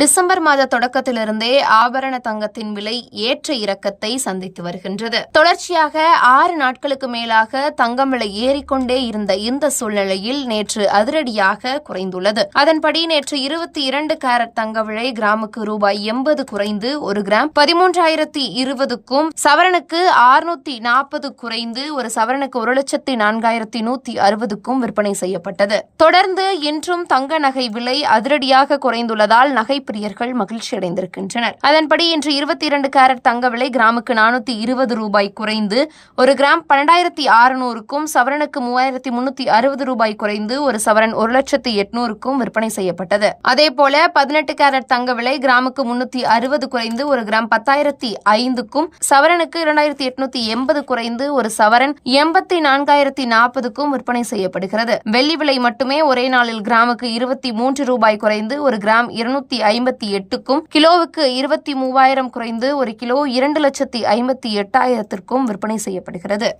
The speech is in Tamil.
டிசம்பர் மாத தொடக்கத்திலிருந்தே ஆபரண தங்கத்தின் விலை ஏற்ற இறக்கத்தை சந்தித்து வருகின்றது. தொடர்ச்சியாக ஆறு நாட்களுக்கு மேலாக தங்கம் விலை ஏறிக்கொண்டே இருந்த இந்த சூழ்நிலையில் நேற்று அதிரடியாக குறைந்துள்ளது. அதன்படி நேற்று இருபத்தி இரண்டு கேரட் தங்க விலை கிராமுக்கு ரூபாய் எண்பது குறைந்து ஒரு கிராம் பதிமூன்றாயிரத்தி இருபதுக்கும் சவரனுக்கு ஆறுநூத்தி நாற்பது குறைந்து ஒரு சவரனுக்கு ஒரு லட்சத்தி நான்காயிரத்தி நூத்தி அறுபதுக்கும் விற்பனை செய்யப்பட்டது. தொடர்ந்து இன்றும் தங்க நகை விலை அதிரடியாக குறைந்துள்ளதால் நகை பிரியர்கள் மகிழ்ச்சி அடைந்திருக்கின்றனர். அதன்படி இன்று இருபத்தி இரண்டு கேரட் தங்க விலை கிராமுக்கு நானூத்தி இருபது ரூபாய் குறைந்து ஒரு கிராம் பன்னெண்டாயிரத்தி அறுநூறுக்கும் சவரனுக்கு மூவாயிரத்தி முன்னூத்தி அறுபது ரூபாய் குறைந்து ஒரு சவரன் ஒரு லட்சத்தி எட்நூறுக்கும் விற்பனை செய்யப்பட்டது. அதேபோல பதினெட்டு கேரட் தங்க விலை கிராமுக்கு முன்னூத்தி அறுபது குறைந்து ஒரு கிராம் பத்தாயிரத்தி ஐந்துக்கும் சவரனுக்கு இரண்டாயிரத்தி எட்நூத்தி எண்பது குறைந்து ஒரு சவரன் எண்பத்தி நான்காயிரத்தி நாற்பதுக்கும் விற்பனை செய்யப்படுகிறது. வெள்ளி விலை மட்டுமே ஒரே நாளில் கிராமுக்கு இருபத்தி மூன்று ரூபாய் குறைந்து ஒரு கிராம் இருநூத்தி ஐம்பத்தி எட்டுக்கும் கிலோவுக்கு இருபத்தி மூவாயிரம் குறைந்து ஒரு கிலோ இரண்டு லட்சத்தி ஐம்பத்தி எட்டாயிரத்திற்கும் விற்பனை செய்யப்படுகிறது.